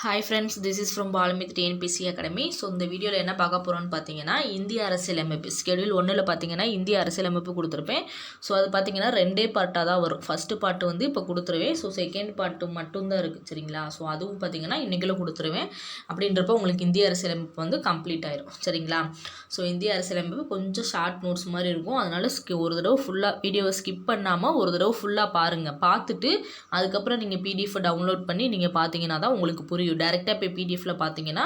Hi friends this is from பாலமித் TNPSC academy so இந்த வீடியோவில் என்ன பார்க்க போகிறோன்னு பார்த்தீங்கன்னா இந்திய அரசியலமைப்பு ஸ்கெடியூல் ஒன்றில் பார்த்தீங்கன்னா இந்திய அரசியலமைப்பு கொடுத்துருப்பேன். ஸோ அது பார்த்தீங்கன்னா ரெண்டே பார்ட்டாக தான் வரும். ஃபஸ்ட்டு பார்ட்டு வந்து இப்போ கொடுத்துருவேன். ஸோ செகண்ட் பார்ட்டு மட்டும்தான் இருக்குது சரிங்களா? ஸோ அதுவும் பார்த்தீங்கன்னா இன்றைக்கில் கொடுத்துருவேன். அப்படின்றப்ப உங்களுக்கு இந்திய அரசியலமைப்பு வந்து கம்ப்ளீட் ஆயிரும் சரிங்களா? ஸோ இந்திய அரசியலமைப்பு கொஞ்சம் ஷார்ட் நோட்ஸ் மாதிரி இருக்கும். அதனால் ஸ்கி ஒரு தடவை ஃபுல்லாக வீடியோவை ஸ்கிப் பண்ணாமல் ஒரு தடவை ஃபுல்லாக பாருங்கள் பார்த்துட்டு அதுக்கப்புறம் நீங்கள் பிடிஎஃப் டவுன்லோட் பண்ணி நீங்கள் பார்த்தீங்கன்னா தான் உங்களுக்கு புரியும். டேரெக்டாக இப்போ பிடிஎஃபில் பார்த்தீங்கன்னா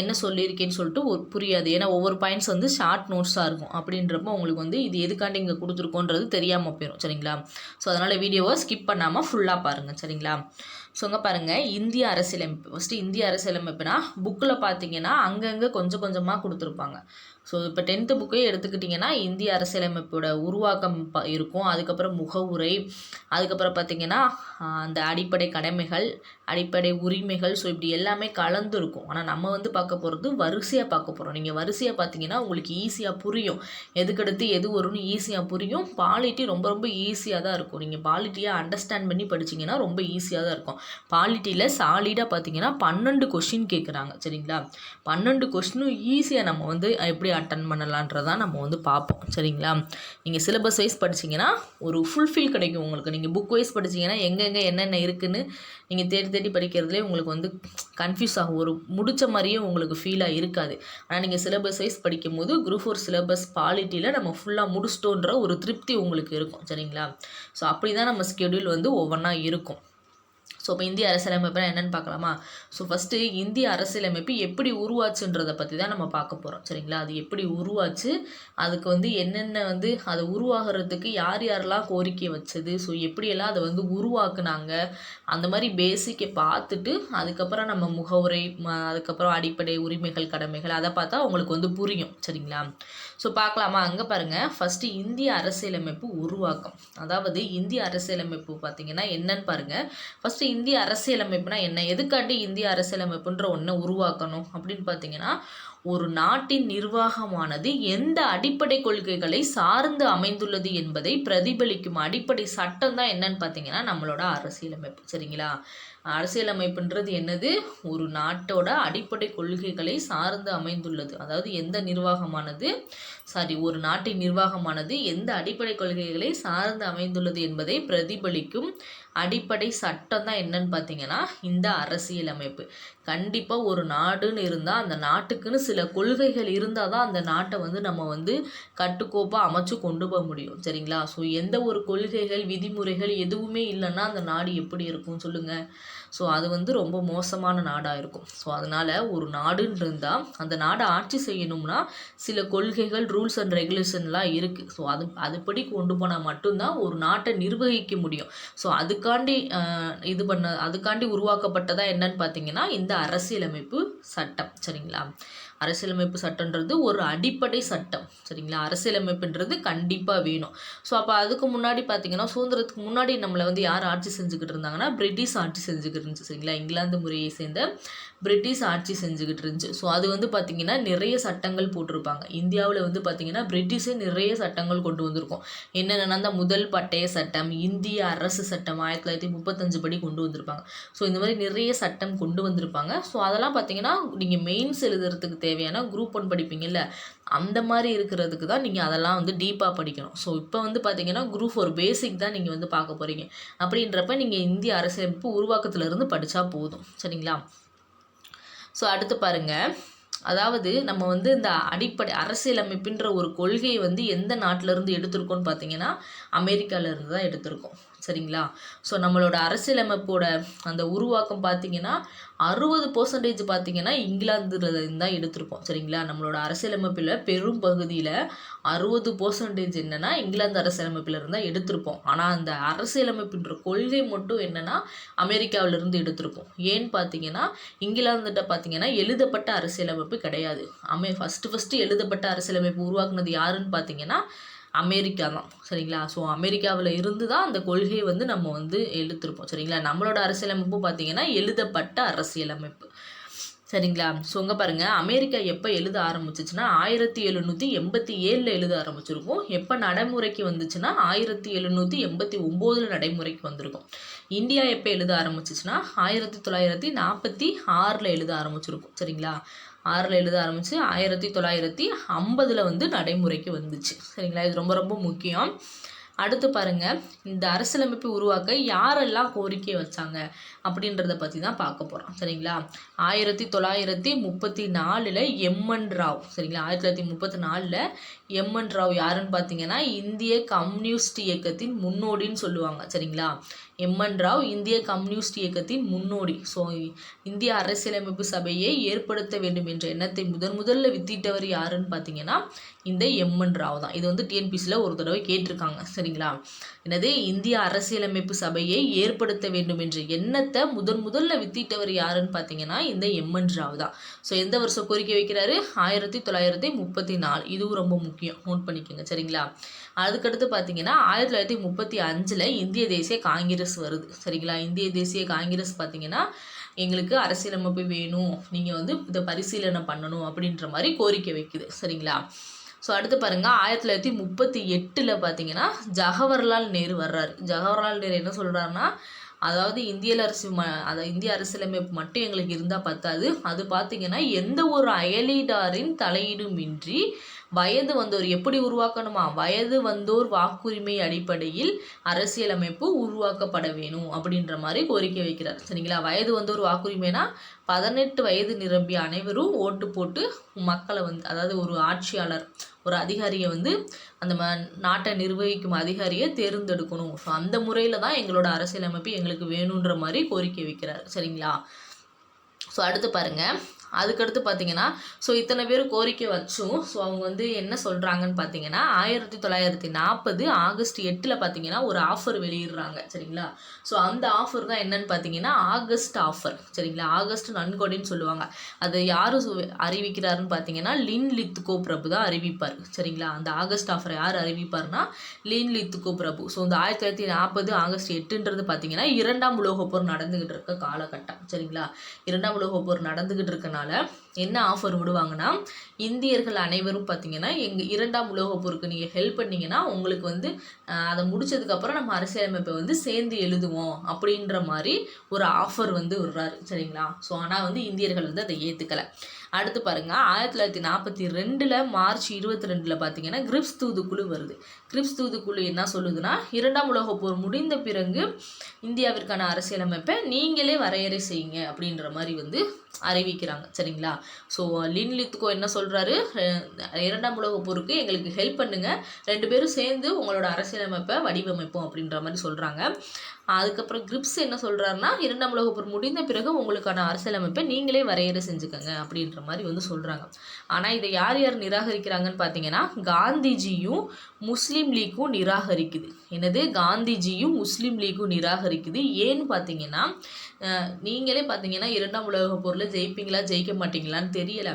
என்ன சொல்லியிருக்கேன்னு சொல்லிட்டு ஒரு புரியாது. ஏன்னா ஒவ்வொரு பாயிண்ட்ஸ் வந்து ஷார்ட் நோட்ஸாக இருக்கும். அப்படின்றப்போ உங்களுக்கு வந்து இது எதுக்காண்டி இங்கே கொடுத்துருக்கோன்றது தெரியாமல் போயிடும் சரிங்களா? ஸோ அதனால் வீடியோவை ஸ்கிப் பண்ணாமல் ஃபுல்லாக பாருங்கள் சரிங்களா? ஸோ பாருங்கள் இந்திய அரசியலமைப்பு. ஃபஸ்ட்டு இந்திய அரசியலமைப்புனா புக்கில் பார்த்தீங்கன்னா அங்கங்கே கொஞ்சம் கொஞ்சமாக கொடுத்துருப்பாங்க. ஸோ இப்போ டென்த்து புக்கே எடுத்துக்கிட்டிங்கன்னா இந்திய அரசியலமைப்போட உருவாக்கம் ப இருக்கும். அதுக்கப்புறம் முகவுரை அதுக்கப்புறம் பார்த்திங்கன்னா அந்த அடிப்படை கடமைகள் அடிப்படை உரிமைகள். ஸோ இப்படி எல்லாமே கலந்து இருக்கும் ஆனால் நம்ம வந்து பார்க்க போகிறது வரிசையாக பார்க்க போகிறோம் நீங்கள் வரிசையாக பார்த்தீங்கன்னா உங்களுக்கு ஈஸியாக புரியும். எதுக்கடுத்து எது வரும்னு ஈஸியாக புரியும். பாலிட்டி ரொம்ப ரொம்ப ஈஸியாக தான் இருக்கும். நீங்கள் பாலிட்டியை அண்டர்ஸ்டாண்ட் பண்ணி படிச்சீங்கன்னா ரொம்ப ஈஸியாக தான் இருக்கும். பாலிட்டியில் சாலிடாக பார்த்தீங்கன்னா பன்னெண்டு கொஷின் கேட்குறாங்க சரிங்களா? பன்னெண்டு கொஷினும் ஈஸியாக நம்ம வந்து எப்படி அட்டன் பண்ணலான்றதான் நம்ம வந்து பார்ப்போம். சரிங்களா? நீங்கள் சிலபஸ் வைஸ் படிச்சீங்கன்னா ஒரு ஃபுல்ஃபில் கிடைக்கும் உங்களுக்கு. நீங்கள் புக் வைஸ் படிச்சீங்கன்னா எங்கெங்கே என்னென்ன இருக்குன்னு நீங்கள் தேடி தேடி படிக்கிறதுலே உங்களுக்கு வந்து கன்ஃபியூஸ் ஆகும். ஒரு முடிச்ச மாதிரியே உங்களுக்கு ஃபீலாக இருக்காது. ஆனால் நீங்கள் சிலபஸ் வைஸ் படிக்கும்போது குரூப் ஃபோர் சிலபஸ் பாலிட்டியில் நம்ம ஃபுல்லாக முடிச்சிட்டோன்ற ஒரு திருப்தி உங்களுக்கு இருக்கும். சரிங்களா? ஸோ அப்படி தான் நம்ம ஸ்கெடியூல் வந்து ஒவ்வொன்றா இருக்கும். ஸோ இப்போ இந்திய அரசியலமைப்புனா என்னன்னு பார்க்கலாமா? ஸோ ஃபஸ்ட்டு இந்திய அரசியலமைப்பு எப்படி உருவாச்சுன்றதை பற்றி தான் நம்ம பார்க்க போகிறோம் சரிங்களா? அது எப்படி உருவாச்சு? அதுக்கு வந்து என்னென்ன வந்து அதை உருவாகிறதுக்கு யார் யாரெல்லாம் கோரிக்கை வச்சது? ஸோ எப்படியெல்லாம் அதை வந்து உருவாக்குனாங்க? அந்த மாதிரி பேசிக்கை பார்த்துட்டு அதுக்கப்புறம் நம்ம முகவுரை ம- அதுக்கப்புறம் அடிப்படை உரிமைகள் கடமைகள் அதை பார்த்தா உங்களுக்கு வந்து புரியும். சரிங்களா? ஸோ பார்க்கலாமா? அங்கே பாருங்கள் ஃபஸ்ட்டு இந்திய அரசியலமைப்பு உருவாக்கம். அதாவது இந்திய அரசியலமைப்பு பார்த்தீங்கன்னா என்னன்னு பாருங்கள் ஃபஸ்ட்டு இந்திய அரசியலமைப்புனா என்ன? எதுக்காண்டி இந்திய அரசியலமைப்புன்ற ஒன்றை உருவாக்கணும் அப்படின்னு பார்த்தீங்கன்னா ஒரு நாட்டின் நிர்வாகமானது எந்த அடிப்படை கொள்கைகளை சார்ந்து அமைந்துள்ளது என்பதை பிரதிபலிக்கும் அடிப்படை சட்டம் தான் என்னன்னு பார்த்தீங்கன்னா நம்மளோட அரசியலமைப்பு. சரிங்களா? அரசியலமைப்புன்றது என்னது? ஒரு நாட்டோட அடிப்படை கொள்கைகளை சார்ந்து அமைந்துள்ளது. அதாவது எந்த நிர்வாகமானது? சாரி ஒரு நாட்டின் நிர்வாகமானது எந்த அடிப்படை கொள்கைகளை சார்ந்து அமைந்துள்ளது என்பதை பிரதிபலிக்கும் அடிப்படை சட்டம் தான் என்னன்னு பார்த்தீங்கன்னா இந்த அரசியலமைப்பு. கண்டிப்பாக ஒரு நாடுன்னு இருந்தால் அந்த நாட்டுக்குன்னு சில கொள்கைகள் இருந்தால் தான் அந்த நாட்டை வந்து நம்ம வந்து கட்டுக்கோப்பாக அமைச்சு கொண்டு போக முடியும். சரிங்களா? ஸோ எந்த ஒரு கொள்கைகள் விதிமுறைகள் எதுவுமே இல்லைன்னா அந்த நாடு எப்படி இருக்கும் சொல்லுங்கள் ஸோ அது வந்து ரொம்ப மோசமான நாடாக இருக்கும். ஸோ அதனால் ஒரு நாடுன்னு இருந்தால் அந்த நாடை ஆட்சி செய்யணும்னா சில கொள்கைகள் ரூல்ஸ் அண்ட் ரெகுலேஷன்லாம் இருக்குது ஸோ அது அதுபடி கொண்டு போனால் மட்டும்தான் ஒரு நாட்டை நிர்வகிக்க முடியும். ஸோ அதுக்காண்டி இது பண்ண அதுக்காண்டி உருவாக்கப்பட்டதாக என்னன்னு பார்த்தீங்கன்னா இந்த அரசியலமைப்பு சட்டம் சரிங்களா? அரசியலமைப்பு சட்டன்றது ஒரு அடிப்படை சட்டம் சரிங்களா? அரசியலமைப்புன்றது கண்டிப்பாக வேணும். ஸோ அப்போ அதுக்கு முன்னாடி பார்த்தீங்கன்னா சுதந்திரத்துக்கு முன்னாடி நம்மளை வந்து யார் ஆட்சி செஞ்சுக்கிட்டு இருந்தாங்கன்னா பிரிட்டிஷ் ஆட்சி செஞ்சுக்கிட்டு இருந்துச்சு சரிங்களா? இங்கிலாந்து முறையை சேர்ந்த பிரிட்டிஷ் ஆட்சி செஞ்சுக்கிட்டு இருந்துச்சு. ஸோ அது வந்து பார்த்தீங்கன்னா நிறைய சட்டங்கள் போட்டிருப்பாங்க. இந்தியாவில் வந்து பார்த்தீங்கன்னா பிரிட்டிஷே நிறைய சட்டங்கள் கொண்டு வந்திருக்கும். என்னென்னா அந்த முதல் பட்டய சட்டம் இந்திய அரசு சட்டம் ஆயிரத்தி தொள்ளாயிரத்தி முப்பத்தஞ்சு படி கொண்டு வந்திருப்பாங்க. ஸோ இந்த மாதிரி நிறைய சட்டம் கொண்டு வந்திருப்பாங்க. ஸோ அதெல்லாம் பார்த்தீங்கன்னா நீங்கள் மெயின்ஸ் எழுதுறதுக்கு தேவையான குரூப் ஒன் படிப்பீங்கல்ல அந்த மாதிரி இருக்கிறதுக்கு தான் நீங்கள் அதெல்லாம் வந்து டீப்பாக படிக்கணும். ஸோ இப்போ வந்து பார்த்தீங்கன்னா குரூப் ஒரு பேசிக் தான் நீங்கள் வந்து பார்க்க போகிறீங்க அப்படின்றப்ப நீங்கள் இந்திய அரசியலமைப்பு உருவாக்கத்துலேருந்து படித்தா போதும். சரிங்களா? ஸோ அடுத்து பாருங்கள் அதாவது நம்ம வந்து இந்த அடிப்படை அரசியலமைப்புன்ற ஒரு கொள்கையை வந்து எந்த நாட்டுல இருந்து எடுத்திருக்கோம்னு பார்த்தீங்கன்னா அமெரிக்காவிலேருந்து தான் எடுத்திருக்கோம். சரிங்களா? ஸோ நம்மளோட அரசியலமைப்போட அந்த உருவாக்கம் பார்த்தீங்கன்னா அறுபது பர்சன்டேஜ் பார்த்தீங்கன்னா இங்கிலாந்துல தான் எடுத்திருப்போம். சரிங்களா? நம்மளோட அரசியலமைப்பில் பெரும் பகுதியில் அறுபது பர்சன்டேஜ் என்னென்னா இங்கிலாந்து அரசியலமைப்பிலிருந்து தான் எடுத்திருப்போம். ஆனால் அந்த அரசியலமைப்புன்ற கொள்கை மட்டும் என்னென்னா அமெரிக்காவிலிருந்து எடுத்திருப்போம். ஏன்னு பார்த்தீங்கன்னா இங்கிலாந்துகிட்ட பார்த்தீங்கன்னா எழுதப்பட்ட அரசியலமைப்பு கிடையாது. அமே ஃபஸ்ட்டு ஃபஸ்ட்டு எழுதப்பட்ட அரசியலமைப்பு உருவாக்குனது யாருன்னு பார்த்தீங்கன்னா அமெரிக்கா தான் சரிங்களா? ஸோ அமெரிக்காவில் இருந்து தான் அந்த கொள்கையை வந்து நம்ம வந்து எழுத்துருப்போம் சரிங்களா? நம்மளோட அரசியலமைப்பு பார்த்தீங்கன்னா எழுதப்பட்ட அரசியலமைப்பு சரிங்களா? ஸோ இங்கே பாருங்கள் அமெரிக்கா எப்போ எழுத ஆரம்பிச்சிச்சுன்னா ஆயிரத்தி எழுநூற்றி எண்பத்தி ஏழில் எழுத ஆரம்பிச்சிருக்கும். எப்போ நடைமுறைக்கு வந்துச்சுன்னா ஆயிரத்தி எழுநூற்றி எண்பத்தி ஒம்போதில் நடைமுறைக்கு வந்திருக்கும். இந்தியா எப்போ எழுத ஆரம்பிச்சிச்சுன்னா ஆயிரத்தி தொள்ளாயிரத்தி நாற்பத்தி ஆறில் எழுத ஆரம்பிச்சிருக்கும் சரிங்களா? ஆறில் எழுத ஆரம்பித்து ஆயிரத்தி தொள்ளாயிரத்தி ஐம்பதில் வந்து நடைமுறைக்கு வந்துச்சு. சரிங்களா? இது ரொம்ப ரொம்ப முக்கியம். அடுத்து பாருங்க இந்த அரசியலமைப்பை உருவாக்க யாரெல்லாம் கோரிக்கை வச்சாங்க அப்படின்றத பற்றி தான் பார்க்க போகிறோம் சரிங்களா? ஆயிரத்தி தொள்ளாயிரத்தி முப்பத்தி நாலில் எம்என் ராவ். சரிங்களா? ஆயிரத்தி தொள்ளாயிரத்தி முப்பத்தி நாலில் எம்என் ராவ் யாருன்னு பார்த்தீங்கன்னா இந்திய கம்யூனிஸ்ட் இயக்கத்தின் முன்னோடின்னு சொல்லுவாங்க சரிங்களா? எம்என் ராவ் இந்திய கம்யூனிஸ்ட் இயக்கத்தின் முன்னோடி. ஸோ இந்திய அரசியலமைப்பு சபையை ஏற்படுத்த வேண்டும் என்ற எண்ணத்தை முதன் முதல்ல வித்திட்டவர் யாருன்னு பார்த்தீங்கன்னா இந்த எம்என் ராவ் தான். இது வந்து டிஎன்பிசியில் ஒரு தடவை கேட்டிருக்காங்க சரிங்களா? என்னது இந்திய அரசியலமைப்பு சபையை ஏற்படுத்த வேண்டும் என்ற எண்ணத்தை முதன் முதல்ல வித்திட்டவர் யாருன்னு பார்த்தீங்கன்னா இந்த எம்என் ராவ் தான். ஸோ எந்த வருஷம் கோரிக்கை வைக்கிறாரு? ஆயிரத்தி தொள்ளாயிரத்தி முப்பத்தி நாலு. இதுவும் ரொம்ப முக்கியம். முக்கியம் நோட் பண்ணிக்கோங்க சரிங்களா? அதுக்கடுத்து பார்த்தீங்கன்னா ஆயிரத்தி தொள்ளாயிரத்தி முப்பத்தி அஞ்சில் இந்திய தேசிய காங்கிரஸ் வருது சரிங்களா? இந்திய தேசிய காங்கிரஸ் பார்த்தீங்கன்னா எங்களுக்கு அரசியலமைப்பு வேணும் நீங்கள் வந்து இதை பரிசீலனை பண்ணணும் அப்படின்ற மாதிரி கோரிக்கை வைக்குது சரிங்களா? ஸோ அடுத்து பாருங்கள் ஆயிரத்தி தொள்ளாயிரத்தி முப்பத்தி எட்டில் பார்த்தீங்கன்னா ஜவஹர்லால் நேரு வர்றாரு. ஜவஹர்லால் நேரு என்ன சொல்கிறாருன்னா அதாவது இந்திய அரசு ம அதாவது இந்திய அரசியலமைப்பு மட்டும் எங்களுக்கு இருந்தால் பத்தாது. அது பார்த்தீங்கன்னா எந்த ஒரு அயலீடாரின் தலையீடுமின்றி வயது வந்தோர் எப்படி உருவாக்கணுமா? வயது வந்தோர் வாக்குரிமை அடிப்படையில் அரசியலமைப்பு உருவாக்கப்பட வேணும் அப்படின்ற மாதிரி கோரிக்கை வைக்கிறார். சரிங்களா? வயது வந்தோர் வாக்குரிமைனா பதினெட்டு வயது நிரம்பிய அனைவரும் ஓட்டு போட்டு மக்களை வந்து அதாவது ஒரு ஆட்சியாளர் ஒரு அதிகாரியை வந்து அந்த ம நாட்டை நிர்வகிக்கும் அதிகாரியை தேர்ந்தெடுக்கணும். ஸோ அந்த முறையில் தான் எங்களோட அரசியலமைப்பு எங்களுக்கு வேணுன்ற மாதிரி கோரிக்கை வைக்கிறார். சரிங்களா? ஸோ அடுத்து பாருங்கள் அதுக்கடுத்து பார்த்தீங்கன்னா ஸோ இத்தனை பேர் கோரிக்கை வச்சும் ஸோ அவங்க வந்து என்ன சொல்கிறாங்கன்னு பார்த்தீங்கன்னா ஆயிரத்தி தொள்ளாயிரத்தி நாற்பது ஆகஸ்ட் எட்டில் பார்த்தீங்கன்னா ஒரு ஆஃபர் வெளியிடுறாங்க சரிங்களா? ஸோ அந்த ஆஃபர் தான் என்னன்னு பார்த்தீங்கன்னா ஆகஸ்ட் ஆஃபர் சரிங்களா? ஆகஸ்ட் நன்கொடைன்னு சொல்லுவாங்க. அதை யார் அறிவிக்கிறாருன்னு பார்த்தீங்கன்னா லின் லித்துகோ பிரபு தான் அறிவிப்பார் சரிங்களா? அந்த ஆகஸ்ட் ஆஃபரை யார் அறிவிப்பார்னா லின் லித்துகோ பிரபு. ஸோ இந்த ஆயிரத்தி தொள்ளாயிரத்தி நாற்பது ஆகஸ்ட் எட்டுன்றது பார்த்தீங்கன்னா இரண்டாம் உலகப் போர் நடந்துகிட்டு இருக்க காலகட்டம் சரிங்களா? இரண்டாம் உலகப்போர் நடந்துகிட்டு இருக்கனால என்ன ஆஃபர் விடுவாங்கன்னா இந்தியர்கள் அனைவரும் பார்த்தீங்கன்னா எங்கள் இரண்டாம் உலகப் போருக்கு நீங்கள் ஹெல்ப் பண்ணீங்கன்னா உங்களுக்கு வந்து அதை முடிச்சதுக்கப்புறம் நம்ம அரசியலமைப்பை வந்து சேர்ந்து எழுதுவோம் அப்படின்ற மாதிரி ஒரு ஆஃபர் வந்து விடுறாரு. சரிங்களா? ஸோ ஆனால் வந்து இந்தியர்கள் வந்து அதை ஏற்றுக்கலை அடுத்து பாருங்க ஆயிரத்தி தொள்ளாயிரத்தி நாற்பத்தி ரெண்டில் மார்ச் இருபத்தி ரெண்டில் பார்த்தீங்கன்னா கிரிப்ஸ் தூதுக்குழு வருது. கிரிப்ஸ் தூதுக்குழு என்ன சொல்லுதுன்னா இரண்டாம் உலகப் போர் முடிந்த பிறகு இந்தியாவிற்கான அரசியலமைப்பை நீங்களே வரையறை செய்யுங்க அப்படின்ற மாதிரி வந்து அறிவிக்கிறாங்க. சரிங்களா? ஸோ லின் லித்துக்கோ என்ன சொல்கிறாரு இரண்டாம் உலகப் போருக்கு எங்களுக்கு ஹெல்ப் பண்ணுங்க. ரெண்டு பேரும் சேர்ந்து உங்களோட அரசியலமைப்பை வடிவமைப்போம் அப்படின்ற மாதிரி சொல்கிறாங்க அதுக்கப்புறம் கிரிப்ஸ் என்ன சொல்கிறாருன்னா இரண்டாம் உலக போர் முடிந்த பிறகு உங்களுக்கான அரசியலமைப்பை நீங்களே வரையறை செஞ்சுக்கங்க அப்படின்ற மாதிரி வந்து சொல்கிறாங்க ஆனால் இதை யார் யார் நிராகரிக்கிறாங்கன்னு பார்த்தீங்கன்னா காந்திஜியும் முஸ்லீம் லீக்கும் நிராகரிக்குது. என்னது? காந்திஜியும் முஸ்லீம் லீக்கும் நிராகரிக்குது. ஏன்னு பார்த்தீங்கன்னா நீங்களே பார்த்தீங்கன்னா இரண்டாம் உலகப் போரில் ஜெயிப்பீங்களா ஜெயிக்க மாட்டீங்களான்னு தெரியலை.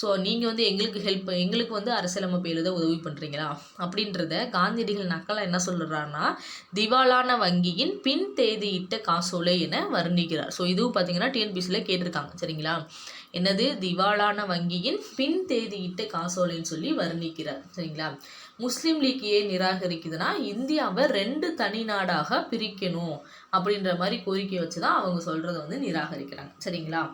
ஸோ நீங்கள் வந்து எங்களுக்கு ஹெல்ப் எங்களுக்கு வந்து அரசியலமைப்பு எழுத உதவி பண்ணுறீங்களா அப்படின்றத காந்தியடிகள் நக்கலாக என்ன சொல்கிறாருன்னா திவாலான வங்கியின் பின் தேதியிட்ட காசோலை என வர்ணிக்கிறார். ஸோ இதுவும் பார்த்தீங்கன்னா டிஎன்பிசியில் கேட்டிருக்காங்க சரிங்களா? என்னது? திவாலான வங்கியின் பின் தேதியிட்ட காசோலைன்னு சொல்லி வர்ணிக்கிறார் சரிங்களா? முஸ்லீம் லீக் ஏன் நிராகரிக்குதுன்னா இந்தியாவை ரெண்டு தனி நாடாக பிரிக்கணும். அப்படின்ற மாதிரி கோரிக்கை வச்சு தான் அவங்க சொல்கிறத வந்து நிராகரிக்கிறாங்க. சரிங்களா?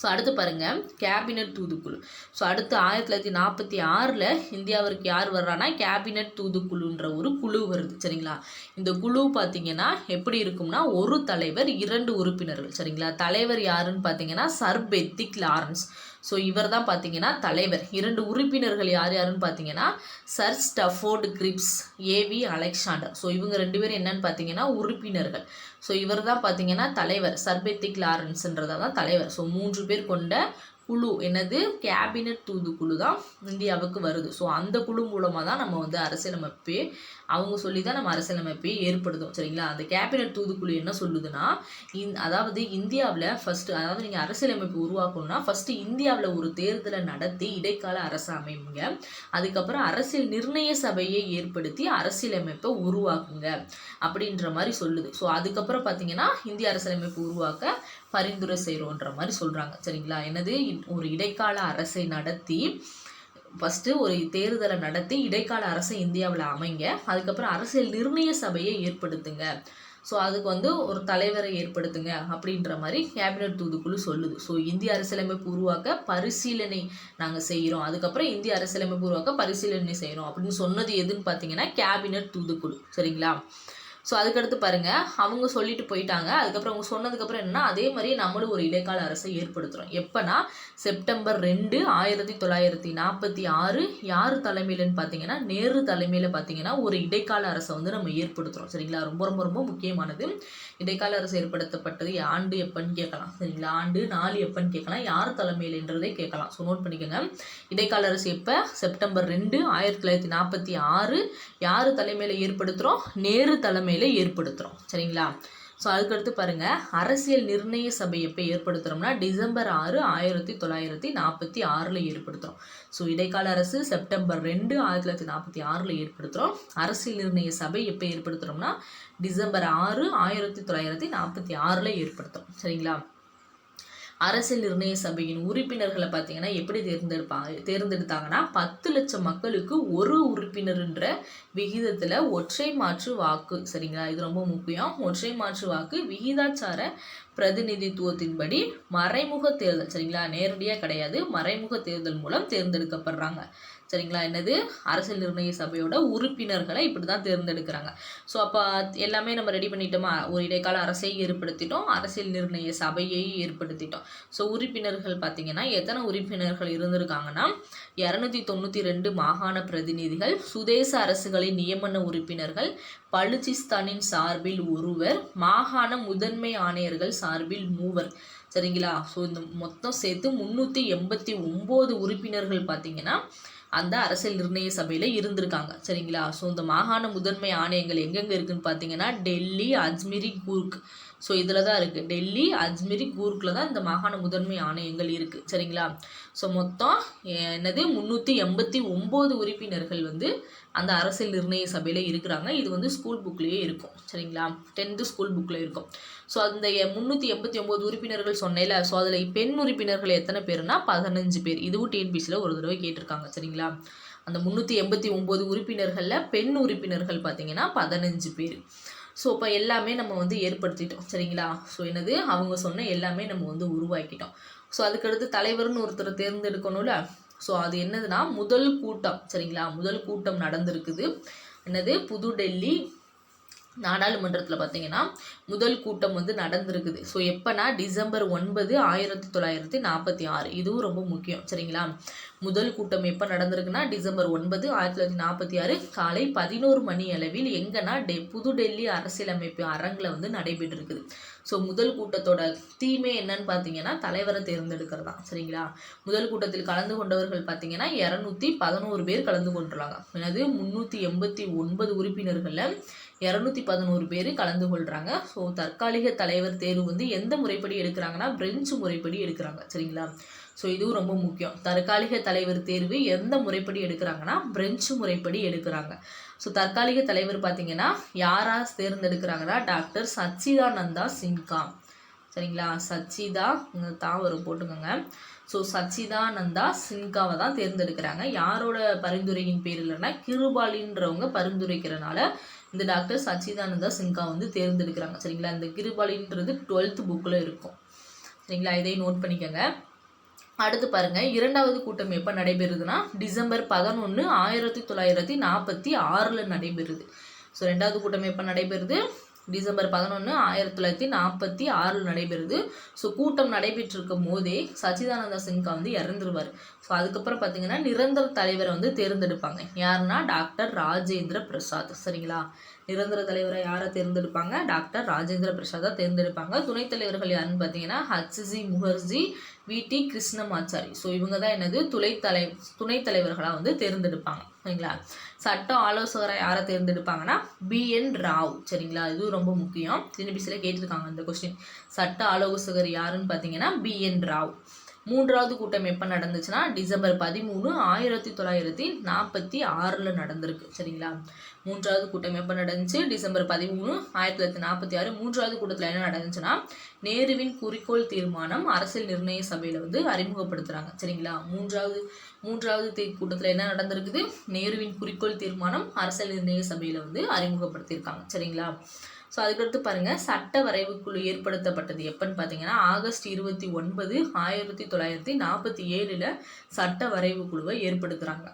ஸோ அடுத்து பாருங்கள் கேபினட் தூதுக்குழு. ஸோ அடுத்து ஆயிரத்தி தொள்ளாயிரத்தி நாற்பத்தி ஆறில் இந்தியாவிற்கு யார் வர்றான்னா கேபினட் தூதுக்குழுன்ற ஒரு குழு வருது. சரிங்களா? இந்த குழு பார்த்தீங்கன்னா எப்படி இருக்கும்னா ஒரு தலைவர் இரண்டு உறுப்பினர்கள். சரிங்களா? தலைவர் யாருன்னு பார்த்தீங்கன்னா சர் பெத்திக் லாரன்ஸ். ஸோ இவர் தான் பார்த்தீங்கன்னா தலைவர். இரண்டு உறுப்பினர்கள் யார் யாருன்னு பார்த்தீங்கன்னா sir Stafford Cripps A V Alexander so இவங்க ரெண்டு பேரும் என்னன்னு பார்த்தீங்கன்னா உறுப்பினர்கள். ஸோ இவர் தான் பார்த்தீங்கன்னா தலைவர் சர்பெத்திக் லாரன்ஸ்ன்றதா தான் தலைவர். ஸோ மூன்று பேர் கொண்ட குழு. என்னது? கேபினட் தூதுக்குழு தான் இந்தியாவுக்கு வருது. ஸோ அந்த குழு மூலமாக தான் நம்ம வந்து அரசியலமைப்பே அவங்க சொல்லி தான் நம்ம அரசியலமைப்பையே ஏற்படுத்தும். சரிங்களா? அந்த கேபினட் தூதுக்குழு என்ன சொல்லுதுன்னா இந் அதாவது இந்தியாவில் ஃபஸ்ட்டு அதாவது நீங்கள் அரசியலமைப்பு உருவாக்கணும்னா ஃபஸ்ட்டு இந்தியாவில் ஒரு தேர்தலை நடத்தி இடைக்கால அரசு அமைங்க அதுக்கப்புறம் அரசியல் நிர்ணய சபையை ஏற்படுத்தி அரசியலமைப்பை உருவாக்குங்க. அப்படின்ற மாதிரி சொல்லுது. ஸோ அதுக்கப்புறம் பார்த்தீங்கன்னா இந்திய அரசியலமைப்பு உருவாக்க பரிந்துரை செய்கிறோன்ற மாதிரி சொல்கிறாங்க சரிங்களா? என்னது? இ- ஒரு இடைக்கால அரசை நடத்தி ஃபஸ்ட்டு ஒரு தேர்தலை நடத்தி இடைக்கால அரசை இந்தியாவில் அமைங்க. அதுக்கப்புறம் அரசியல் நிர்ணய சபையை ஏற்படுத்துங்க. ஸோ அதுக்கு வந்து ஒரு தலைவரை ஏற்படுத்துங்க அப்படின்ற மாதிரி கேபினட் தூதுக்குழு சொல்லுது. ஸோ இந்திய அரசியலமைப்பு உருவாக்க பரிசீலனை நாங்கள் செய்கிறோம் அதுக்கப்புறம் இந்திய அரசியலமைப்பு உருவாக்க பரிசீலனை செய்கிறோம் அப்படின்னு சொன்னது எதுன்னு பார்த்தீங்கன்னா கேபினட் தூதுக்குழு. சரிங்களா? ஸோ அதுக்கடுத்து பாருங்கள் அவங்க சொல்லிட்டு போயிட்டாங்க. அதுக்கப்புறம் அவங்க சொன்னதுக்கப்புறம் என்னென்னா அதே மாதிரி நம்மளும் ஒரு இடைக்கால அரசை ஏற்படுத்துகிறோம் எப்போனா செப்டம்பர் ரெண்டு ஆயிரத்தி தொள்ளாயிரத்தி நாற்பத்தி ஆறு யார் தலைமையிலன்னு பார்த்தீங்கன்னா நேரு தலைமையில் பார்த்தீங்கன்னா ஒரு இடைக்கால அரசை வந்து நம்ம ஏற்படுத்துகிறோம் சரிங்களா? ரொம்ப ரொம்ப ரொம்ப முக்கியமானது. இடைக்கால அரசு ஏற்படுத்தப்பட்டது ஆண்டு எப்பன்னு கேட்கலாம். சரிங்களா? ஆண்டு நாலு எப்பன்னு கேட்கலாம். யார் தலைமையிலன்றதே கேட்கலாம். ஸோ நோட் பண்ணிக்கோங்க. இடைக்கால அரசு எப்போ? செப்டம்பர் ரெண்டு ஆயிரத்தி தொள்ளாயிரத்தி நாற்பத்தி ஆறு. யார் தலைமையில் ஏற்படுத்துகிறோம் நேரு தலைமை தலைமையில் ஏற்படுத்துகிறோம் சரிங்களா? ஸோ அதுக்கடுத்து பாருங்க. அரசியல் நிர்ணய சபை எப்போ ஏற்படுத்துகிறோம்னா டிசம்பர் ஆறு ஆயிரத்தி தொள்ளாயிரத்தி நாற்பத்தி ஆறில் ஏற்படுத்துகிறோம் ஸோ இடைக்கால அரசு செப்டம்பர் ரெண்டு ஆயிரத்தி தொள்ளாயிரத்தி நாற்பத்தி ஆறில் ஏற்படுத்துகிறோம் அரசியல் நிர்ணய சபை எப்போ ஏற்படுத்துகிறோம்னா டிசம்பர் ஆறு ஆயிரத்தி தொள்ளாயிரத்தி நாற்பத்தி ஆறில் ஏற்படுத்துகிறோம் சரிங்களா? அரசியல் நிர்ணய சபையின் உறுப்பினர்களை பார்த்தீங்கன்னா எப்படி தேர்ந்தெடுப்பாங்க தேர்ந்தெடுத்தாங்கன்னா பத்து லட்சம் மக்களுக்கு ஒரு உறுப்பினர்ன்ற விகிதத்தில் ஒற்றை மாற்று வாக்கு சரிங்களா? இது ரொம்ப முக்கியம். ஒற்றை மாற்று வாக்கு விகிதாச்சார பிரதிநிதித்துவத்தின்படி மறைமுக தேர்தல் சரிங்களா? நேரடியாக கிடையாது. மறைமுக தேர்தல் மூலம் தேர்ந்தெடுக்கப்படுறாங்க. சரிங்களா? என்னது? அரசியல் நிர்ணய சபையோட உறுப்பினர்களை இப்படி தான் தேர்ந்தெடுக்கிறாங்க. ஸோ அப்போ எல்லாமே நம்ம ரெடி பண்ணிட்டோமா? ஒரு இடைக்கால அரசை ஏற்படுத்திட்டோம் அரசியல் நிர்ணய சபையை ஏற்படுத்திட்டோம். ஸோ உறுப்பினர்கள் பார்த்தீங்கன்னா எத்தனை உறுப்பினர்கள் இருந்திருக்காங்கன்னா இரநூத்தி தொண்ணூற்றி ரெண்டு மாகாண பிரதிநிதிகள் சுதேச அரசுகளின் நியமன உறுப்பினர்கள் பலுச்சிஸ்தானின் சார்பில் ஒருவர் மாகாண முதன்மை ஆணையர்கள் சார்பில் மூவர். சரிங்களா? ஸோ இந்த மொத்தம் சேர்த்து முந்நூற்றி எண்பத்தி ஒம்பது உறுப்பினர்கள் பார்த்தீங்கன்னா அந்த அரசியல் நிர்ணய சபையில் இருந்திருக்காங்க. சரிங்களா? ஸோ இந்த மாகாண முதன்மை ஆணையங்கள் எங்கெங்கே இருக்குதுன்னு பார்த்தீங்கன்னா டெல்லி அஜ்மீரி கூர்க். ஸோ இதில் தான் இருக்குது டெல்லி அஜ்மீரி கூர்க்கில் தான் இந்த மாகாண முதன்மை ஆணையங்கள் இருக்குது சரிங்களா? ஸோ மொத்தம் என்னது? முந்நூற்றி எண்பத்தி ஒம்பது உறுப்பினர்கள் வந்து அந்த அரசியல் நிர்ணய சபையில் இருக்கிறாங்க. இது வந்து ஸ்கூல் புக்லேயே இருக்கும். சரிங்களா? டென்த்து ஸ்கூல் புக்கில் இருக்கும். ஸோ அந்த முந்நூற்றி எண்பத்தி ஒம்பது உறுப்பினர்கள் சொன்னேல ஸோ அதில் பெண் உறுப்பினர்கள் எத்தனை பேர்னா பதினஞ்சு பேர். இதுவும் டிஎன்பிசியில் ஒரு தடவை கேட்டிருக்காங்க. சரிங்களா? அந்த முந்நூற்றி எண்பத்தி ஒம்பது உறுப்பினர்களில் பெண் உறுப்பினர்கள் பார்த்தீங்கன்னா பதினஞ்சு பேர். ஸோ இப்போ எல்லாமே நம்ம வந்து ஏற்படுத்திட்டோம் சரிங்களா? ஸோ என்னது? அவங்க சொன்ன எல்லாமே நம்ம வந்து உருவாக்கிட்டோம். ஸோ அதுக்கடுத்து தலைவர்னு ஒருத்தரை தேர்ந்தெடுக்கணும்ல? ஸோ அது என்னதுன்னா முதல் கூட்டம் சரிங்களா? முதல் கூட்டம் நடந்திருக்குது. என்னது? புது டெல்லி நாடாளுமன்றத்தில் பார்த்தீங்கன்னா முதல் கூட்டம் வந்து நடந்திருக்குது. ஸோ எப்போனா டிசம்பர் ஒன்பது ஆயிரத்தி தொள்ளாயிரத்தி நாற்பத்தி ஆறு. இதுவும் ரொம்ப முக்கியம் சரிங்களா? முதல் கூட்டம் எப்போ நடந்திருக்குன்னா டிசம்பர் ஒன்பது ஆயிரத்தி தொள்ளாயிரத்தி நாற்பத்தி ஆறு காலை பதினோரு மணி அளவில் எங்கன்னா டெ புது டெல்லி அரசியலமைப்பு அரங்கில் வந்து நடைபெற்றிருக்குது. ஸோ முதல் கூட்டத்தோட தீமே என்னன்னு பார்த்தீங்கன்னா தலைவரை தேர்ந்தெடுக்கிறது தான். சரிங்களா? முதல் கூட்டத்தில் கலந்து கொண்டவர்கள் பார்த்தீங்கன்னா இரநூத்தி பதினோரு பேர் கலந்து கொண்டுருவாங்க எனது முந்நூற்றி எண்பத்தி ஒன்பது உறுப்பினர்களில் இரநூத்தி பதினோரு பேர் கலந்து கொள்கிறாங்க ஸோ தற்காலிக தலைவர் தேர்வு வந்து எந்த முறைப்படி எடுக்கிறாங்கன்னா பிரெஞ்சு முறைப்படி எடுக்கிறாங்க. சரிங்களா? ஸோ இதுவும் ரொம்ப முக்கியம். தற்காலிக தலைவர் தேர்வு எந்த முறைப்படி எடுக்கிறாங்கன்னா பிரெஞ்சு முறைப்படி எடுக்கிறாங்க. ஸோ தற்காலிக தலைவர் பார்த்தீங்கன்னா யாரா தேர்ந்தெடுக்கிறாங்கன்னா டாக்டர் சச்சிதானந்தா சின்கா. சரிங்களா? சச்சிதா இங்க தான் வரும் போட்டுக்கோங்க. ஸோ சச்சிதானந்தா சின்காவை தான் தேர்ந்தெடுக்கிறாங்க. யாரோட பரிந்துரையின் பேர் இல்லைன்னா கிருபாலின்றவங்க பரிந்துரைக்கிறனால இந்த டாக்டர் சச்சிதானந்தா சின்கா வந்து தேர்ந்தெடுக்கிறாங்க. சரிங்களா? இந்த கிருபாலின்றது டுவெல்த் புக்கில் இருக்கும். சரிங்களா? இதை நோட் பண்ணிக்கோங்க. அடுத்து பாருங்க இரண்டாவது கூட்டம் எப்போ நடைபெறுதுன்னா டிசம்பர் பதினொன்று ஆயிரத்தி தொள்ளாயிரத்தி நாற்பத்தி ஆறில் நடைபெறுது. ஸோ ரெண்டாவது கூட்டம் எப்போ நடைபெறுது? டிசம்பர் பதினொன்று ஆயிரத்தி தொள்ளாயிரத்தி நாற்பத்தி ஆறில் நடைபெறுது. ஸோ கூட்டம் நடைபெற்றிருக்கும் போதே சச்சிதானந்த சின்கா வந்து இறந்துருவார். ஸோ அதுக்கப்புறம் பார்த்தீங்கன்னா நிரந்தர தலைவரை வந்து தேர்ந்தெடுப்பாங்க. யாருன்னா டாக்டர் ராஜேந்திர பிரசாத். சரிங்களா? நிரந்தர தலைவரை யாரை தேர்ந்தெடுப்பாங்க? டாக்டர் ராஜேந்திர பிரசாதை தேர்ந்தெடுப்பாங்க. துணைத் தலைவர்கள் யாருன்னு பார்த்தீங்கன்னா ஹச்சி முகர்ஜி விடி கிருஷ்ணமாச்சாரி. ஸோ இவங்க தான் என்னது? துணைத்தலை தலை துணைத் தலைவர்களாக வந்து தேர்ந்தெடுப்பாங்க. சரிங்களா? சட்ட ஆலோசகராக யாரை தேர்ந்தெடுப்பாங்கன்னா பிஎன் ராவ். சரிங்களா? இதுவும் ரொம்ப முக்கியம். சின்ன சினிபிசியில் கேட்டிருக்காங்க இந்த கொஸ்டின் சட்ட ஆலோசகர் யாருன்னு பார்த்தீங்கன்னா பிஎன் ராவ். மூன்றாவது கூட்டம் எப்போ நடந்துச்சுன்னா டிசம்பர் பதிமூணு ஆயிரத்தி தொள்ளாயிரத்தி நாற்பத்தி ஆறில் நடந்திருக்கு. சரிங்களா? மூன்றாவது கூட்டம் எப்போ நடந்துச்சு? டிசம்பர் பதிமூணு ஆயிரத்தி தொள்ளாயிரத்தி நாற்பத்தி ஆறு. மூன்றாவது கூட்டத்தில் என்ன நடந்துச்சுன்னா நேருவின் குறிக்கோள் தீர்மானம் அரசியல் நிர்ணய சபையில் வந்து அறிமுகப்படுத்துகிறாங்க சரிங்களா? மூன்றாவது மூன்றாவது கூட்டத்தில் என்ன நடந்திருக்குது? நேருவின் குறிக்கோள் தீர்மானம் அரசியல் நிர்ணய சபையில் வந்து அறிமுகப்படுத்தியிருக்காங்க. சரிங்களா? ஸோ அதுக்கடுத்து பாருங்கள் சட்ட வரைவுக்குழு ஏற்படுத்தப்பட்டது எப்போன்னு பார்த்தீங்கன்னா ஆகஸ்ட் இருபத்தி ஒன்பது ஆயிரத்தி தொள்ளாயிரத்தி நாற்பத்தி ஏழில் சட்ட வரைவு குழுவை ஏற்படுத்துகிறாங்க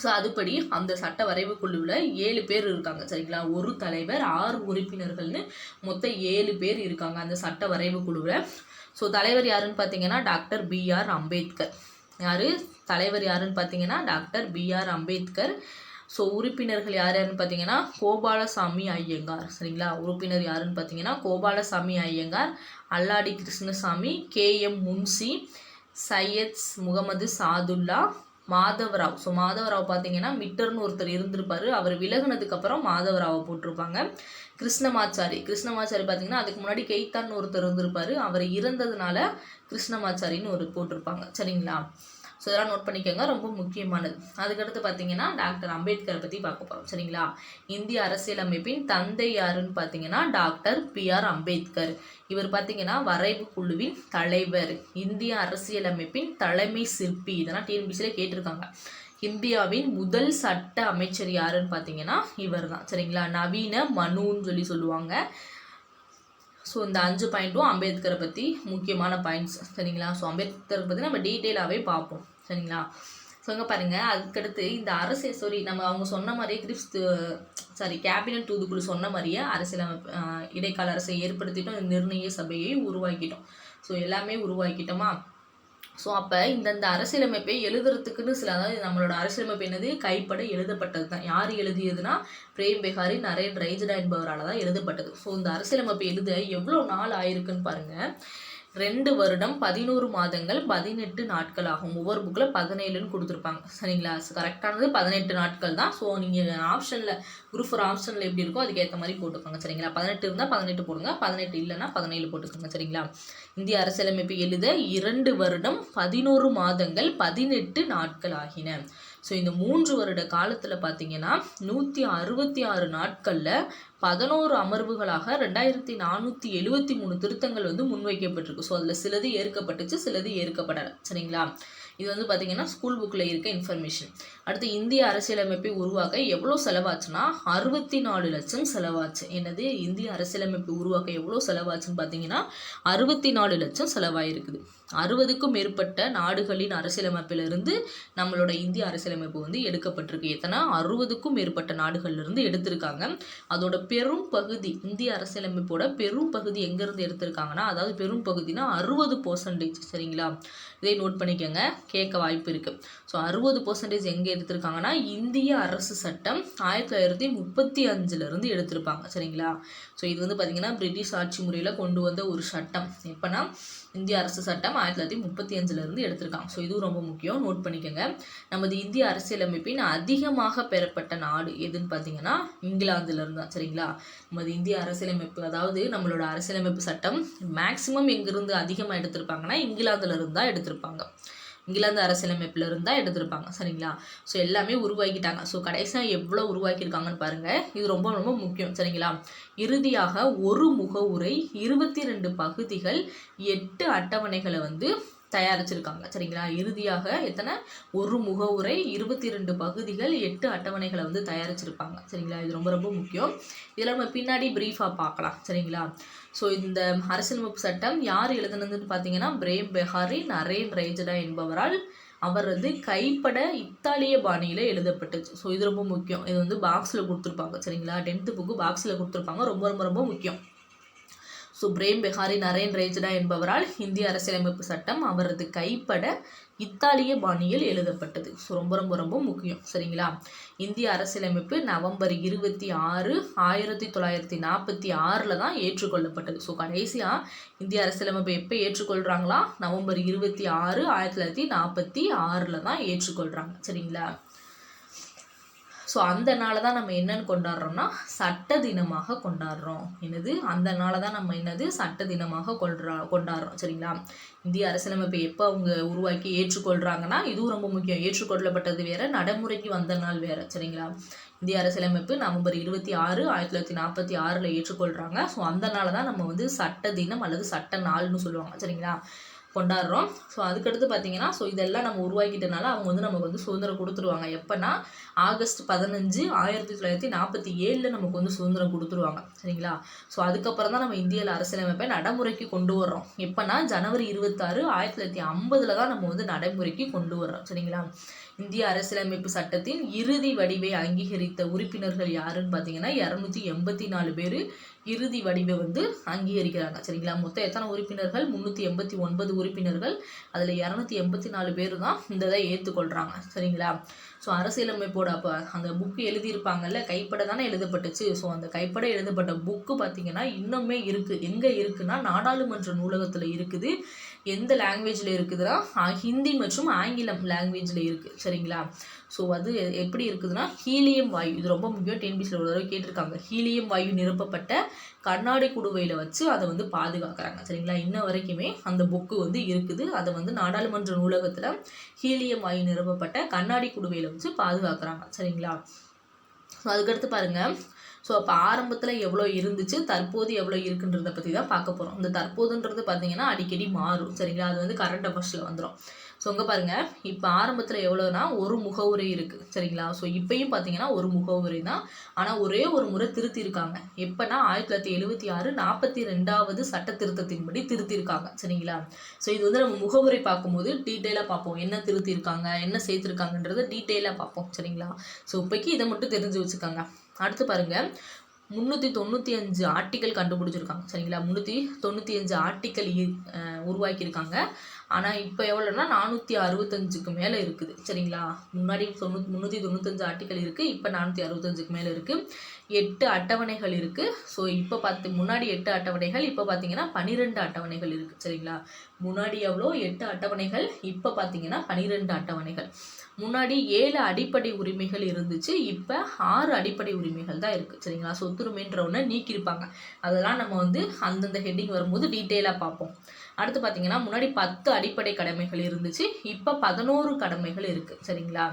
ஸோ அதுபடி அந்த சட்ட வரைவு குழுவில் ஏழு பேர் இருக்காங்க சரிங்களா? ஒரு தலைவர் ஆறு உறுப்பினர்கள்னு மொத்தம் ஏழு பேர் இருக்காங்க அந்த சட்ட வரைவு குழுவில் ஸோ தலைவர் யாருன்னு பார்த்தீங்கன்னா டாக்டர் பிஆர் அம்பேத்கர். யார்? தலைவர் யாருன்னு பார்த்தீங்கன்னா டாக்டர் பிஆர் அம்பேத்கர் ஸோ உறுப்பினர்கள் யார் யாருன்னு பார்த்தீங்கன்னா கோபாலசாமி ஐயங்கார் சரிங்களா? உறுப்பினர் யாருன்னு பார்த்தீங்கன்னா Gopalaswami Ayyangar Alladi Krishnaswami K M Munshi Syed Mohammad Saadulla Madhavrao. So Madhavrao பார்த்தீங்கன்னா மிட்டர்னு ஒருத்தர் இருந்திருப்பார். அவர் விலகுனதுக்கப்புறம் மாதவராவை போட்டிருப்பாங்க. கிருஷ்ணமாச்சாரி. கிருஷ்ணமாச்சாரி பார்த்தீங்கன்னா அதுக்கு முன்னாடி கெய்தான்னு ஒருத்தர் இருந்திருப்பாரு. அவர் இறந்ததுனால கிருஷ்ணமாச்சாரின்னு ஒரு போட்டிருப்பாங்க. சரிங்களா? ஸோ இதெல்லாம் நோட் பண்ணிக்கோங்க. ரொம்ப முக்கியமானது. அதுக்கடுத்து பார்த்தீங்கன்னா டாக்டர் அம்பேத்கரை பற்றி பார்க்க போகிறோம் சரிங்களா? இந்திய அரசியலமைப்பின் தந்தை யாருன்னு பார்த்தீங்கன்னா டாக்டர் பி ஆர் அம்பேத்கர். இவர் பார்த்தீங்கன்னா வரைவு குழுவின் தலைவர். இந்திய அரசியலமைப்பின் தலைமை சிற்பி. இதெல்லாம் டிஎன்பிசியில் கேட்டிருக்காங்க. இந்தியாவின் முதல் சட்ட அமைச்சர் யாருன்னு பார்த்தீங்கன்னா இவர் தான் சரிங்களா? நவீன மனுன்னு சொல்லி சொல்லுவாங்க. ஸோ இந்த அஞ்சு பாயிண்ட்டும் அம்பேத்கரை பற்றி முக்கியமான பாயிண்ட்ஸ் சரிங்களா? ஸோ அம்பேத்கரை பற்றி நம்ம டீட்டெயிலாகவே பார்ப்போம். சரிங்களா? ஸோ இங்கே பாருங்கள் அதுக்கடுத்து இந்த அரசு சாரி நம்ம அவங்க சொன்ன மாதிரியே கிரிப்ஸ் சாரி கேபினட் தூதுக்குழு சொன்ன மாதிரியே அரசியலமைப்பு இடைக்கால அரசை ஏற்படுத்திட்டோம். நிர்ணய சபையை உருவாக்கிட்டோம். ஸோ எல்லாமே உருவாக்கிட்டோமா? ஸோ அப்போ இந்தந்த அரசியலமைப்பை எழுதுறதுக்குன்னு சில அதாவது நம்மளோட அரசியலமைப்பு என்னது? கைப்பட எழுதப்பட்டது தான் யார் எழுதியதுன்னா பிரேம் பெஹாரி நரேன் ரைஜடா என்பவரால் தான் எழுதப்பட்டது. ஸோ இந்த அரசியலமைப்பு எழுத எவ்வளோ நாள் ஆயிருக்குன்னு பாருங்கள் ரெண்டு வருடம் பதினோரு மாதங்கள் பதினெட்டு நாட்கள் ஆகும் ஒவ்வொரு புக்கில் பதினேழுன்னு கொடுத்துருப்பாங்க. சரிங்களா? கரெக்டானது பதினெட்டு நாட்கள் தான். ஸோ நீங்கள் ஆப்ஷனில் குரூப் ஃபோர் ஆப்ஷனில் எப்படி இருக்கோ அதுக்கேற்ற மாதிரி போட்டுக்கோங்க. சரிங்களா? பதினெட்டு இருந்தால் பதினெட்டு போடுங்க. பதினெட்டு இல்லைன்னா பதினேழு போட்டுக்கோங்க. சரிங்களா? இந்திய அரசியலமைப்பு எழுத இரண்டு வருடம் பதினோரு மாதங்கள் பதினெட்டு நாட்கள் ஆகின. ஸோ இந்த மூன்று வருட காலத்தில் பார்த்தீங்கன்னா நூற்றி அறுபத்தி ஆறு நாட்களில் பதினோரு அமர்வுகளாக ரெண்டாயிரத்தி நானூற்றி எழுபத்தி மூணு திருத்தங்கள் வந்து முன்வைக்கப்பட்டிருக்கு. ஸோ அதில் சிலது ஏற்கப்பட்டுச்சு சிலது ஏற்கப்படலை. சரிங்களா? இது வந்து பார்த்தீங்கன்னா ஸ்கூல் புக்கில் இருக்க இன்ஃபர்மேஷன் அடுத்து இந்திய அரசியலமைப்பை உருவாக்க எவ்வளோ செலவாச்சுன்னா அறுபத்தி நாலு லட்சம் செலவாச்சு. என்னது? இந்திய அரசியலமைப்பை உருவாக்க எவ்வளோ செலவாச்சுன்னு பார்த்தீங்கன்னா அறுபத்தி நாலு லட்சம் செலவாயிருக்குது. அறுபதுக்கும் மேற்பட்ட நாடுகளின் அரசியலமைப்பிலிருந்து நம்மளோட இந்திய அரசியலமைப்பு வந்து எடுக்கப்பட்டிருக்கு. எத்தனை? அறுபதுக்கும் மேற்பட்ட நாடுகள்லேருந்து எடுத்திருக்காங்க. அதோட பெரும் பகுதி இந்திய அரசியலமைப்போட பெரும் பகுதி எங்கேருந்து எடுத்திருக்காங்கன்னா அதாவது பெரும் பகுதினா அறுபது பர்சன்டேஜ் சரிங்களா? இதை நோட் பண்ணிக்கோங்க. கேட்க வாய்ப்பு இருக்குது ஸோ அறுபது பர்சன்டேஜ் எங்கே எடுத்திருக்காங்கன்னா இந்திய அரசு சட்டம் ஆயிரத்தி தொள்ளாயிரத்தி முப்பத்தி அஞ்சுலேருந்து எடுத்திருப்பாங்க. சரிங்களா? ஸோ இது வந்து பார்த்திங்கன்னா பிரிட்டிஷ் ஆட்சி முறையில் கொண்டு வந்த ஒரு சட்டம். எப்போனா இந்திய அரசு சட்டம் ஆயிரத்தி தொள்ளாயிரத்தி முப்பத்தி அஞ்சுலேருந்து எடுத்திருக்காங்க. ஸோ இதுவும் ரொம்ப முக்கியம். நோட் பண்ணிக்கோங்க. நமது இந்திய அரசியலமைப்பின் அதிகமாக பெறப்பட்ட நாடு எதுன்னு பார்த்தீங்கன்னா இங்கிலாந்துலேருந்து தான். சரிங்களா? நமது இந்திய அரசியலமைப்பு அதாவது நம்மளோட அரசியலமைப்பு சட்டம் மேக்சிமம் எங்கேருந்து அதிகமாக எடுத்திருப்பாங்கன்னா இங்கிலாந்துலேருந்து தான் எடுத்திருப்பாங்க. இங்கிலாந்து அரசியலமைப்பில் இருந்தால் எடுத்திருப்பாங்க சரிங்களா? ஸோ எல்லாமே உருவாக்கிட்டாங்க. ஸோ கடைசியாக எவ்வளோ உருவாக்கியிருக்காங்கன்னு பாருங்கள் இது ரொம்ப ரொம்ப முக்கியம் சரிங்களா? இறுதியாக ஒரு முகவுரை இருபத்தி ரெண்டு பகுதிகள் எட்டு அட்டவணைகளை வந்து தயாரிச்சிருக்காங்க சரிங்களா? இறுதியாக எத்தனை? ஒரு முகவுரை இருபத்தி ரெண்டு பகுதிகள் எட்டு அட்டவணைகளை வந்து தயாரிச்சிருப்பாங்க சரிங்களா? இது ரொம்ப ரொம்ப முக்கியம். இதில் நம்ம பின்னாடி ப்ரீஃபாக பார்க்கலாம் சரிங்களா? ஸோ இந்த அரசியலமைப்பு சட்டம் யார் எழுதுனதுன்னு பார்த்தீங்கன்னா பிரேம் பெஹாரி நரேன் ரேஜடா என்பவரால் அவர் வந்து கைப்பட இத்தாலிய பாணியில் எழுதப்பட்டுச்சு ஸோ இது ரொம்ப முக்கியம். இது வந்து பாக்ஸில் கொடுத்துருப்பாங்க. சரிங்களா? டென்த்து புக்கு பாக்ஸில் கொடுத்துருப்பாங்க. ரொம்ப ரொம்ப ரொம்ப முக்கியம். ஸோ பிரேம் பெஹாரி நரேன் ரேஜடா என்பவரால் இந்திய அரசியலமைப்பு சட்டம் அவரது கைப்பட இத்தாலிய பாணியில் எழுதப்பட்டது. ஸோ ரொம்ப ரொம்ப ரொம்ப முக்கியம். சரிங்களா? இந்திய அரசியலமைப்பு நவம்பர் இருபத்தி ஆறு ஆயிரத்தி தொள்ளாயிரத்தி நாற்பத்தி ஆறில் தான் ஏற்றுக்கொள்ளப்பட்டது. ஸோ கடைசியாக இந்திய அரசியலமைப்பு எப்போ ஏற்றுக்கொள்கிறாங்களா நவம்பர் இருபத்தி ஆறு ஆயிரத்தி தொள்ளாயிரத்தி நாற்பத்தி ஆறில் தான் ஏற்றுக்கொள்கிறாங்க சரிங்களா? ஸோ அந்த நாளை தான் நம்ம என்னன்னு கொண்டாடுறோம்னா சட்ட தினமாக கொண்டாடுறோம். என்னது? அந்த நாளை தான் நம்ம என்னது? சட்ட தினமாக கொள்றா கொண்டாடுறோம். சரிங்களா? இந்திய அரசியலமைப்பை எப்போ அவங்க உருவாக்கி ஏற்றுக்கொள்கிறாங்கன்னா இதுவும் ரொம்ப முக்கியம். ஏற்றுக்கொள்ளப்பட்டது வேற நடைமுறைக்கு வந்த நாள் வேற. சரிங்களா? இந்திய அரசியலமைப்பு நவம்பர் இருபத்தி ஆறு ஆயிரத்தி தொள்ளாயிரத்தி நாற்பத்தி ஆறில் ஏற்றுக்கொள்கிறாங்க ஸோ அந்த நாள் தான் நம்ம வந்து சட்ட தினம் அல்லது சட்ட நாள்னு சொல்லுவாங்க. சரிங்களா? கொண்டாடுறோம். ஸோ அதுக்கடுத்து பார்த்தீங்கன்னா ஸோ இதெல்லாம் நம்ம உருவாக்கிட்டனால அவங்க வந்து நமக்கு வந்து சுதந்திரம் கொடுத்துருவாங்க. எப்போனா ஆகஸ்ட் பதினஞ்சு ஆயிரத்தி தொள்ளாயிரத்தி நாற்பத்தி ஏழில் நமக்கு வந்து சுதந்திரம் கொடுத்துருவாங்க. சரிங்களா? ஸோ அதுக்கப்புறம் தான் நம்ம இந்தியாவில் அரசியலமைப்பை நடைமுறைக்கு கொண்டு வர்றோம். எப்போனா ஜனவரி இருபத்தாறு ஆயிரத்தி தொள்ளாயிரத்தி ஐம்பதில் தான் நம்ம வந்து நடைமுறைக்கு கொண்டு வர்றோம். சரிங்களா? இந்திய அரசியலமைப்பு சட்டத்தின் இறுதி வடிவை அங்கீகரித்த உறுப்பினர்கள் யாருன்னு பார்த்தீங்கன்னா இரநூத்தி எண்பத்தி நாலு பேர் இறுதி வடிவை வந்து அங்கீகரிக்கிறாங்க. சரிங்களா? மொத்தம் எத்தனை உறுப்பினர்கள்? முந்நூற்றி எண்பத்தி ஒன்பது உறுப்பினர்கள். அதில் இரநூத்தி எண்பத்தி நாலு பேர் தான் இந்த இதை ஏற்றுக்கொள்கிறாங்க சரிங்களா? ஸோ அரசியலமைப்போட அப்போ அந்த புக்கு எழுதியிருப்பாங்கல்ல கைப்பட தானே எழுதப்பட்டுச்சு. ஸோ அந்த கைப்பட எழுதப்பட்ட புக்கு பார்த்தீங்கன்னா இன்னுமே இருக்குது எங்கே இருக்குன்னா நாடாளுமன்ற நூலகத்தில் இருக்குது. எந்த லாங்குவேஜில் இருக்குதுன்னா ஹிந்தி மற்றும் ஆங்கிலம் லாங்குவேஜில் இருக்குது சரிங்களா? ஸோ அது எப்படி இருக்குதுன்னா ஹீலியம் வாயு. இது ரொம்ப முக்கியம் டிஎன்பிசியில் ஒரு தடவை கேட்டிருக்காங்க. ஹீலியம் வாயு நிரப்பப்பட்ட கண்ணாடி குடுவையில் வச்சு அதை வந்து பாதுகாக்கிறாங்க. சரிங்களா? இன்ன வரைக்குமே அந்த புக்கு வந்து இருக்குது. அதை வந்து நாடாளுமன்ற நூலகத்தில் ஹீலியம் வாயு நிரப்பப்பட்ட கண்ணாடி குடுவையில் வச்சு பாதுகாக்கிறாங்க. சரிங்களா? ஸோ அதுக்கடுத்து பாருங்கள் ஸோ அப்போ ஆரம்பத்தில் எவ்வளோ இருந்துச்சு தற்போது எவ்வளோ இருக்குன்றதை பற்றி தான் பார்க்க போகிறோம் இந்த தற்போதுன்றது பார்த்தீங்கன்னா அடிக்கடி மாறும். சரிங்களா? அது வந்து கரண்ட் அஃபேர்ஸில் வந்துடும் ஸோ இங்கே பாருங்கள் இப்போ ஆரம்பத்தில் எவ்வளோனா ஒரு முகவுரை இருக்குது சரிங்களா? ஸோ இப்போயும் பார்த்தீங்கன்னா ஒரு முகவுரை தான். ஆனால் ஒரே ஒரு முறை திருத்தியிருக்காங்க எப்போனா ஆயிரத்தி தொள்ளாயிரத்தி எழுபத்தி ஆறு நாற்பத்தி ரெண்டாவது சட்ட திருத்தத்தின்படி திருத்தியிருக்காங்க சரிங்களா? ஸோ இது வந்து நம்ம முகவுரை பார்க்கும்போது டீட்டெயிலாக பார்ப்போம். என்ன திருத்தியிருக்காங்க என்ன சேர்த்துருக்காங்கன்றதை டீட்டெயிலாக பார்ப்போம். சரிங்களா? ஸோ இப்போக்கி இதை மட்டும் தெரிஞ்சு வச்சுக்கோங்க. அடுத்து பாருங்கள் முந்நூற்றி தொண்ணூற்றி அஞ்சு ஆர்டிக்கல் கண்டுபிடிச்சிருக்காங்க. சரிங்களா? முந்நூற்றி தொண்ணூற்றி அஞ்சு ஆர்டிக்கல் உருவாக்கியிருக்காங்க. ஆனால் இப்போ எவ்வளோன்னா நானூற்றி அறுபத்தஞ்சுக்கு மேலே இருக்குது. சரிங்களா? முன்னாடி தொண்ணூ முந்நூற்றி தொண்ணூத்தஞ்சு ஆர்டிக்கல் இருக்குது இப்போ நானூற்றி அறுபத்தஞ்சுக்கு மேலே இருக்குது எட்டு அட்டவணைகள் இருக்குது ஸோ இப்போ பார்த்து முன்னாடி எட்டு அட்டவணைகள் இப்போ பார்த்தீங்கன்னா பன்னிரெண்டு அட்டவணைகள் இருக்குது சரிங்களா? முன்னாடி எவ்வளோ? எட்டு அட்டவணைகள் இப்போ பார்த்தீங்கன்னா பன்னிரெண்டு அட்டவணைகள். முன்னாடி ஏழு அடிப்படை உரிமைகள் இருந்துச்சு. இப்போ ஆறு அடிப்படை உரிமைகள் தான் இருக்குது சரிங்களா? சொத்துரிமைன்ற ஒன்று நீக்கியிருப்பாங்க. அதெல்லாம் நம்ம வந்து அந்தந்த ஹெட்டிங் வரும்போது டீட்டெயிலாக பார்ப்போம். அடுத்து பார்த்தீங்கன்னா முன்னாடி பத்து அடிப்படை கடமைகள் இருந்துச்சு. இப்போ பதினோரு கடமைகள் இருக்குது சரிங்களா?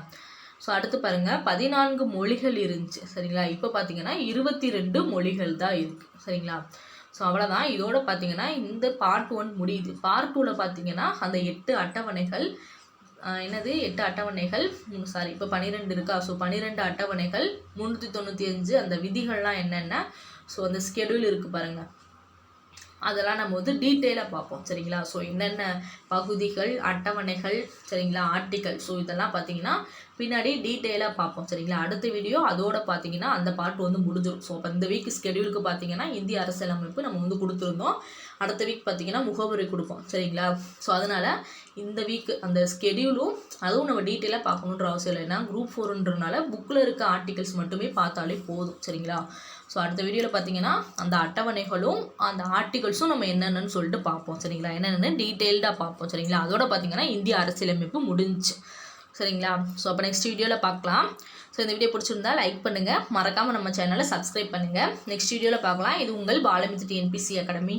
ஸோ அடுத்து பாருங்கள் பதினான்கு மொழிகள் இருந்துச்சு. சரிங்களா? இப்போ பார்த்தீங்கன்னா இருபத்தி ரெண்டு மொழிகள் தான் இருக்குது சரிங்களா? ஸோ அவ்வளோதான் இதோட பார்த்தீங்கன்னா இந்த பார்ட் ஒன் முடியுது. பார்ட் டூவில் பார்த்தீங்கன்னா அந்த எட்டு அட்டவணைகள் என்னது? எட்டு அட்டவணைகள். சாரி இப்போ பன்னிரெண்டு இருக்கா? ஸோ பன்னிரெண்டு அட்டவணைகள் முந்நூற்றி தொண்ணூற்றி அஞ்சு அந்த விதிகள்லாம் என்னென்ன? ஸோ அந்த ஸ்கெடியூல் இருக்குது பாருங்கள் அதெல்லாம் நம்ம வந்து டீட்டெயிலாக பார்ப்போம் சரிங்களா? ஸோ என்னென்ன பகுதிகள் அட்டவணைகள் சரிங்களா? ஆர்டிக்கல் ஸோ இதெல்லாம் பார்த்தீங்கன்னா பின்னாடி டீட்டெயிலாக பார்ப்போம் சரிங்களா? அடுத்த வீடியோ அதோட பார்த்தீங்கன்னா அந்த பார்ட் வந்து முடிஞ்சிடும் ஸோ அப்போ இந்த வீக் ஸ்கெடியூலுக்கு பார்த்தீங்கன்னா இந்திய அரசியலமைப்பு நம்ம வந்து கொடுத்துருந்தோம். அடுத்த வீக் பார்த்தீங்கன்னா முகவரி கொடுப்போம் சரிங்களா? ஸோ அதனால் இந்த வீக் அந்த ஸ்கெடியூலும் அதுவும் நம்ம டீட்டெயிலாக பார்க்கணுன்ற அவசியம் இல்லை. ஏன்னா குரூப் ஃபோருன்றனால புக்கில் இருக்க ஆர்டிகல்ஸ் மட்டுமே பார்த்தாலே போதும். சரிங்களா? ஸோ அடுத்த வீடியோவில் பார்த்தீங்கன்னா அந்த அட்டவணைகளும் அந்த ஆர்டிகல்ஸும் நம்ம என்னென்னு சொல்லிட்டு பார்ப்போம். சரிங்களா? என்னென்னு டீட்டெயில்டாக பார்ப்போம். சரிங்களா? அதோட பார்த்தீங்கன்னா இந்திய அரசியலமைப்பு முடிஞ்சுச்சு சரிங்களா? ஸோ அப்போ நெக்ஸ்ட் வீடியோவில் பார்க்கலாம். ஸோ இந்த வீடியோ பிடிச்சிருந்தா லைக் பண்ணுங்கள் மறக்காமல் நம்ம சேனலை சப்ஸ்கிரைப் பண்ணுங்கள் நெக்ஸ்ட் வீடியோவில் பார்க்கலாம். இது உங்கள் பாலமித்து டிஎன்பிசி அகாடமி